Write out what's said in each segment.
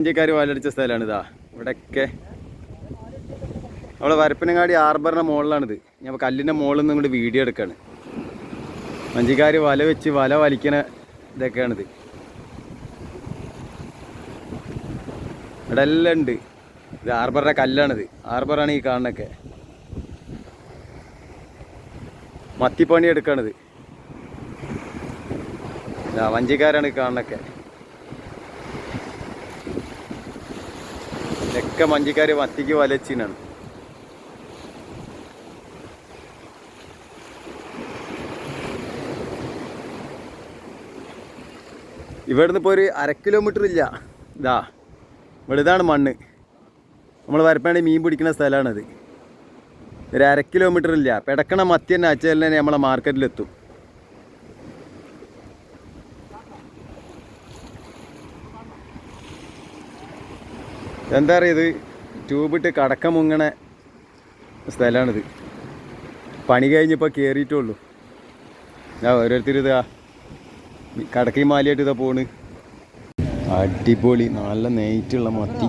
ഇഞ്ചക്കാർ വാലടിച്ച സ്ഥലമാണ് ഇതാ. ഇവിടെയൊക്കെ. നമ്മളെ വരപ്പനങ്ങാടി ആർബറിന്റെ മുകളിലാണിത് ഞാൻ കല്ലിന്റെ മുകളിൽ നിന്ന് ഇങ്ങോട്ട് വീഡിയോ എടുക്കാണ്. വഞ്ചിക്കാർ വല വെച്ച് വല വലിക്കണ ഇതൊക്കെയാണിത്. ഇവിടെ എല്ലാം ഉണ്ട്. ഇത് ആർബറിന്റെ കല്ലാണിത്. ആർബറാണ് ഈ കാണുന്നൊക്കെ മത്തിപ്പണി എടുക്കണത്. വഞ്ചിക്കാരാണ് ഈ കാണുന്നൊക്കെ ഇതൊക്കെ മഞ്ചിക്കാര് മത്തിക്ക് വലച്ചിനാണ്. ഇവിടുന്ന് ഇപ്പോൾ ഒരു അര കിലോമീറ്റർ ഇല്ല. ഇതാ ഇവിടെ മണ്ണ്. നമ്മൾ വരപ്പാണെങ്കിൽ മീൻ പിടിക്കുന്ന സ്ഥലമാണത് ഒരു അര കിലോമീറ്റർ ഇല്ല. പെടക്കണ മത്തി തന്നെ അച്ഛൻ തന്നെ നമ്മളെ മാർക്കറ്റിലെത്തും എന്താ പറയുക ഇത്? ട്യൂബിട്ട് കടക്ക മുങ്ങണ സ്ഥലമാണിത് പണി കഴിഞ്ഞപ്പോൾ കയറിയിട്ടുള്ളൂ ഞാൻ ഓരോരുത്തർ ഇതാ കടക്കി മാലിയായിട്ട് ഇതാ പോണ്. അടിപൊളി നല്ല നെയ്റ്റുള്ള മത്തി.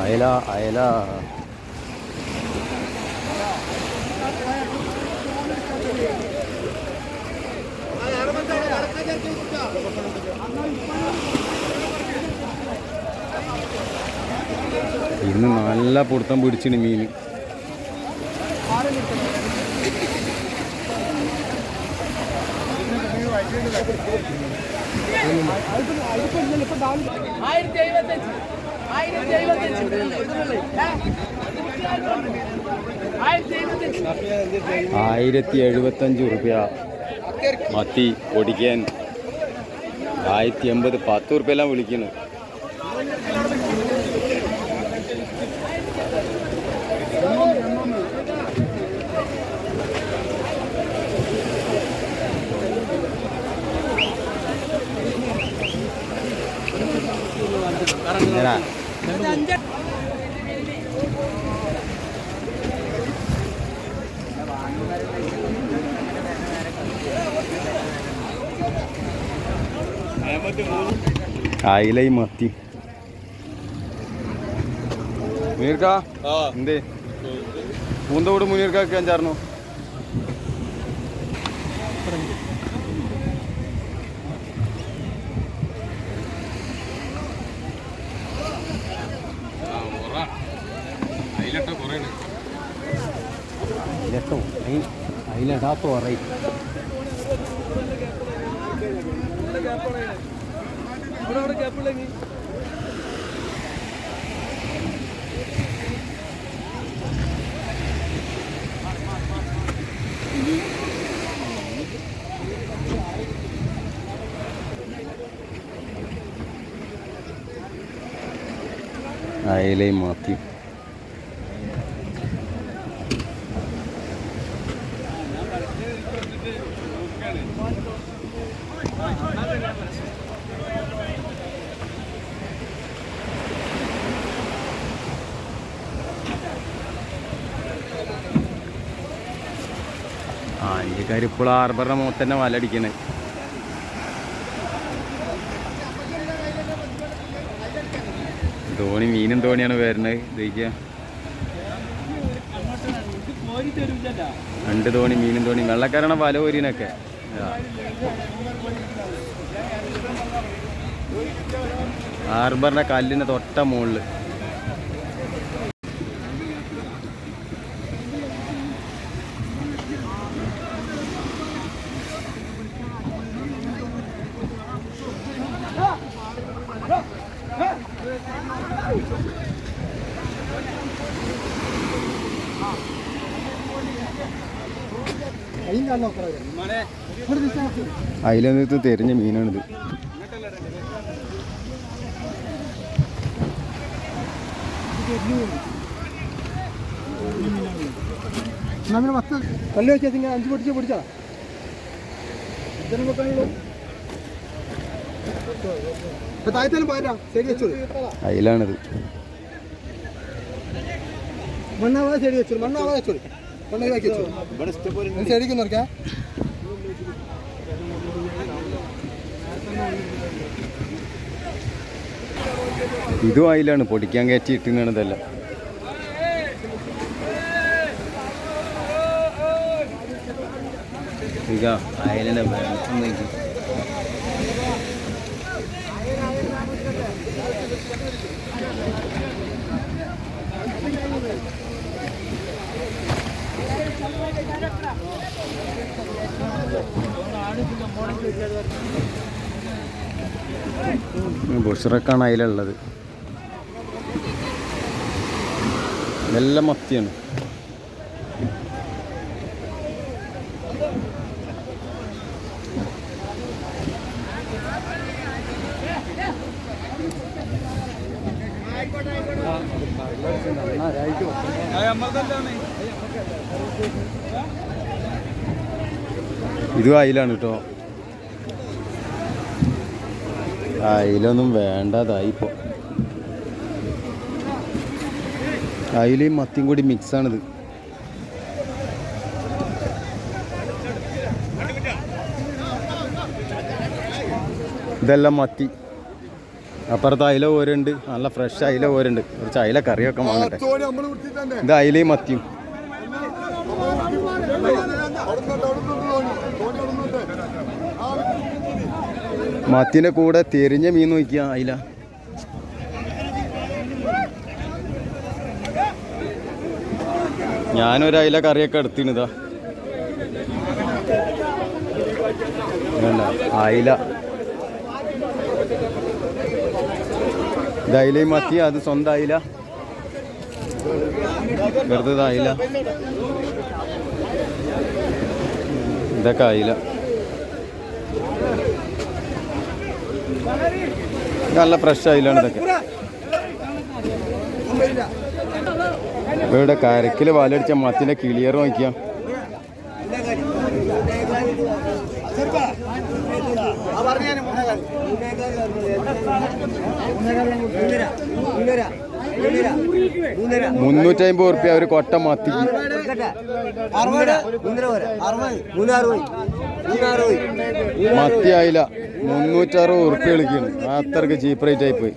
അയല അയല. ഇന്ന് നല്ല പൊടുത്തം പിടിച്ചിന് മീൻ. ആയിരത്തി എഴുപത്തഞ്ച് ആയിരത്തി എഴുപത്തഞ്ച് റുപ്യ മത്തി പൊടിക്കാൻ ആയിരത്തി എൺപത് പത്ത് റുപ്യെല്ലാം വിളിക്കുന്നു. ഇങ്ങനാ. അയിലയും മത്തി. മുനീർക്ക? എന്തേ? പൂന്തോട് മുനീർക്കൊക്കെ അഞ്ചാർന്നു അതിലട്ടോ അതിലിടാത്ത പറയും അയലയും മത്തി ഇന്ത്യക്കാർ ഇപ്പോൾ ഹാർബറിന്റെ മുഖത്ത് തന്നെ വലടിക്കണേ. ധോണി മീനും ധോണിയാണ് വരുന്നത്. ഇതൊക്കെ രണ്ട് ധോണി മീനും ധോണി വെള്ളക്കാരാണ് വല ഒരിനൊക്കെ ആർബറിന്റെ കല്ലിന് തൊട്ട മുകളിൽ അതിലൊന്നിട്ട് തെരഞ്ഞ മീനാണിത്. പത്ത് കല്ല് വെച്ചാൽ നിങ്ങൾ അഞ്ച് പൊടിച്ചാ പൊടിച്ചാ? ഇതെല്ലാം വെക്കാനുള്ളൂ അതിലാണിത് മണ്ണാവാതെ മണ്ണാവാതെ മണ്ണാക്കി ഇതും അതിലാണ് പൊടിക്കാൻ കയറ്റി ഇട്ടിനാണ് ഇതെല്ലാം. ബാലൻസ് നോക്കി. ബുഷറക്കാണ് അതിലുള്ളത്. ഇതെല്ലാം മത്തിയാണ്. ഇതും അയിലാണ് കേട്ടോ അയിലൊന്നും വേണ്ടതായിപ്പോ അയിലയും മത്തിയും കൂടി മിക്സാണിത്. ഇതെല്ലാം മത്തി. അപ്പുറത്ത് അയില ഓരുണ്ട് നല്ല ഫ്രഷ് അയില ഓരുണ്ട് കുറച്ച് അയില കറിയൊക്കെ വാങ്ങട്ടെ. ഇത് അയിലയും മത്തിയും. മത്തിന്റെ കൂടെ തെരിഞ്ഞ മീൻ നോക്കിയാ അയില. ഞാനൊരു അയില കറിയൊക്കെ എടുത്തിനിതാ അയില. ഇത് മത്തി അത് സ്വന്തം അയില. വെറുതെ അയില. ഇതൊക്കെ അയില. നല്ല ഫ്രഷ് ആയില്ലാണ് ഇതൊക്കെ. ഇവിടെ കരക്കിൽ വാലടിച്ച മത്തിന്റെ കിളിയർ നോക്കിയാ. മുന്നൂറ്റമ്പത് ഉറുപ്പ്യ ഒരു കൊട്ട മാത്തി. മത്തി ആയില്ല മുന്നൂറ്ററുപത് ഉറുപ്പ്യ കളിക്കുന്നു അത്രയ്ക്ക് ചീപ്പ് റേറ്റ് ആയി പോയി.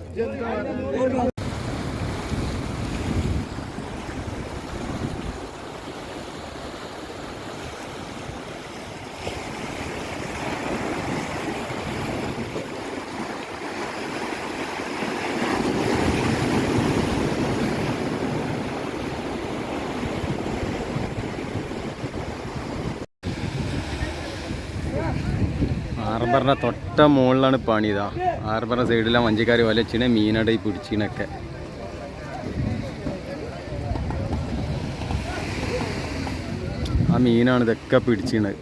ഹാർബറിന്റെ തൊട്ട മുകളിലാണ് പണി ഇതാ. ഹാർബറിന്റെ സൈഡിലെ വഞ്ചിക്കാർ വലച്ചിനെ മീനടയിൽ പിടിച്ചിനൊക്കെ ആ മീനാണ് ഇതൊക്കെ പിടിച്ചിണത്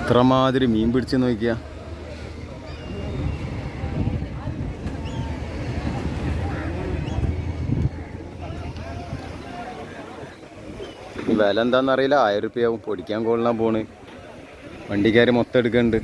ഇത്രമാതിരി മീൻ പിടിച്ച് നോക്കിയാ. വില എന്താണെന്നറിയില്ല ആയിരം റുപ്യാവും പൊടിക്കാൻ കൊള്ളാൻ പോണ്. വണ്ടിക്കാർ മൊത്തം എടുക്കുന്നുണ്ട്